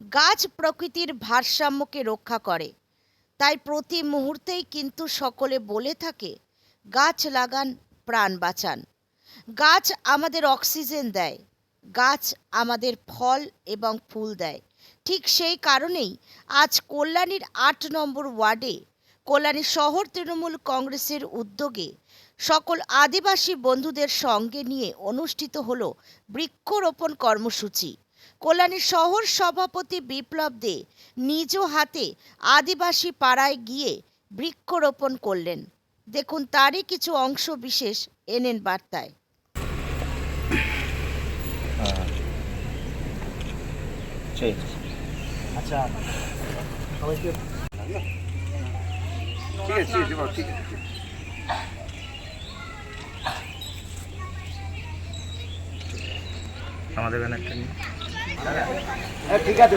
গাছ প্রকৃতির ভারসাম্যকে রক্ষা করে। তাই প্রতি মুহূর্তেই কিন্তু সকলে বলে থাকে, গাছ লাগান, প্রাণ বাঁচান। গাছ আমাদের অক্সিজেন দেয়, গাছ আমাদের ফল এবং ফুল দেয়। ঠিক সেই কারণেই আজ কল্যাণীর আট নম্বর ওয়ার্ডে, কল্যাণী শহর তৃণমূল কংগ্রেসের উদ্যোগে সকল আদিবাসী বন্ধুদের সঙ্গে নিয়ে অনুষ্ঠিত হলো বৃক্ষরোপণ কর্মসূচি। কল্যাণী শহর সভাপতি বিপ্লব দে নিজ হাতে আদিবাসী পাড়ায় গিয়ে বৃক্ষরোপণ করলেন। দেখুন তারই কিছু অংশ বিশেষ এনেন বার্তায়। আচ্ছা বাবা, ঠিক আছে আমাদের ব্যানারটা নিয়ে। ঠিক আছে